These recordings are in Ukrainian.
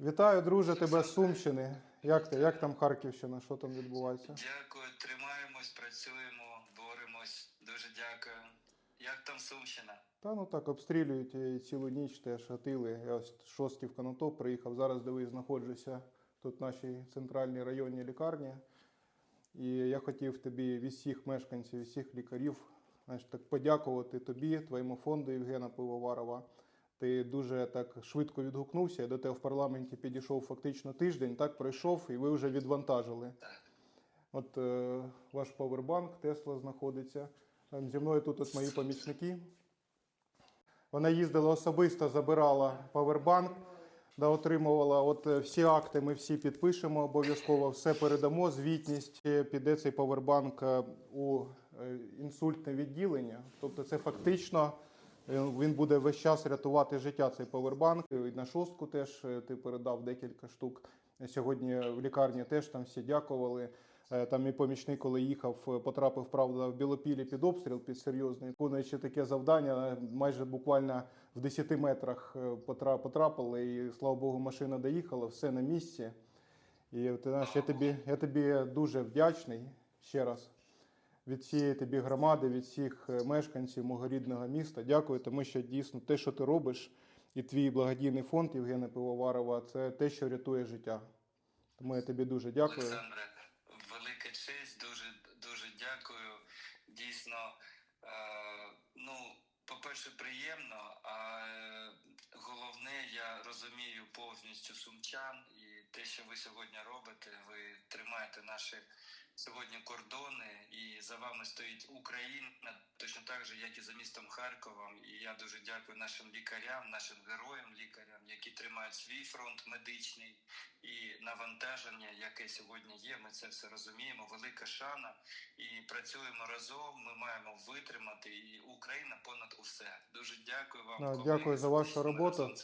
Вітаю, друже, тебе з Сумщини. Як ти? Як там Харківщина? Що там відбувається? Дякую, тримаємось, працюємо, боремось. Дуже дякую. Як там Сумщина? Та ну так, обстрілюють і цілу ніч теж гатили. Я ось шостий в Конотоп приїхав. Зараз дивись, знаходжуся тут в нашій центральній районній лікарні. І я хотів тобі від всіх мешканців, від всіх лікарів, знаєш, так подякувати тобі, твоєму фонду Євгена Пивоварова. Ти дуже так швидко відгукнувся. Я до тебе в парламенті підійшов фактично тиждень, так пройшов, і ви вже відвантажили. От е, ваш павербанк Тесла знаходиться. Зі мною тут от мої помічники. Вона їздила особисто, забирала павербанк, да, отримувала от е, всі акти. Ми всі підпишемо обов'язково, все передамо. Звітність Е, піде цей павербанк е, у е, інсультне відділення. Тобто, це фактично е, він буде весь час рятувати життя. Цей павербанк. І на шостку теж е, ти передав декілька штук. Сьогодні в лікарні теж там всі дякували. Е, Там мій помічник, коли їхав, е, потрапив правда в Білопілі під обстріл, під серйозний. Виконуючи таке завдання, е, майже буквально в 10 метрах е, потрапили, і слава Богу, машина доїхала, все на місці. І ти знаєш, я тобі, я тобі дуже вдячний ще раз від всієї тобі громади, від всіх е, мешканців мого рідного міста. Дякую, тому що дійсно те, що ти робиш, і твій благодійний фонд Євгена Пивоварова, це те, що рятує життя. Тому я тобі дуже дякую. Олександре, велика честь, дуже дуже дякую. Дійсно, е, ну, по-перше, приємно, а е, головне, я розумію повністю сумчан і те, що ви сьогодні робите, ви тримаєте наші сьогодні кордони, і за вами стоїть Україна, точно так же, як і за містом Харковом. І я дуже дякую нашим лікарям, нашим героям, лікарям, які тримають свій фронт медичний і навантаження, яке сьогодні є. Ми це все розуміємо. Велика шана і працюємо разом. Ми маємо витримати. І Україна понад усе. Дуже дякую вам. Да, дякую за вашу роботу.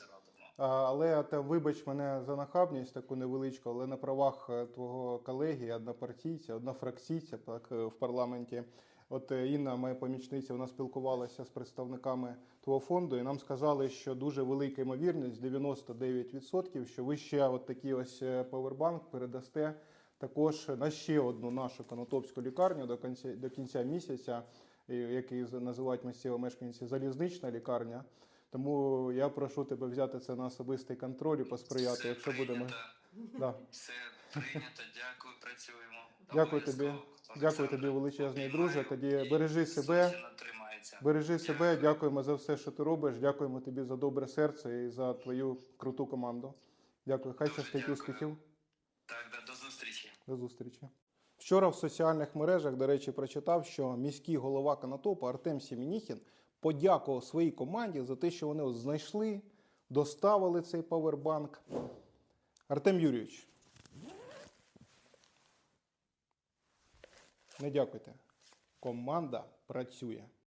Але та вибач мене за нахабність таку невеличку, але на правах е, твого колеги, однопартійця, однофракційця так, е, в парламенті. От е, Інна, моя помічниця, вона спілкувалася з представниками твого фонду, і нам сказали, що дуже велика ймовірність, 99%, що ви ще от такий ось павербанк передасте також на ще одну нашу конотопську лікарню до кінця, до кінця місяця, який називають місцеві мешканці залізнична лікарня. Тому я прошу тебе взяти це на особистий контроль і посприяти, Все якщо будемо. прийнято. Да. Все прийнято. Дякую. Працюємо. Дякую тобі. Обов'язково. Дякую тобі, Олександре, величезний обіймаю. друже. Тоді І бережи себе. Сумщина тримається. Бережи себе, дякуємо за все, що ти робиш. Дякуємо тобі за добре серце і за твою круту команду. Дякую. Хай Дуже щастить дякую. успіхів. Так, да, до зустрічі. До зустрічі. Вчора в соціальних мережах, до речі, прочитав, що міський голова Конотопа Артем Сімініхін подякував своїй команді за те, що вони знайшли, доставили цей павербанк. Артем Юрійович. Не дякуйте. Команда працює.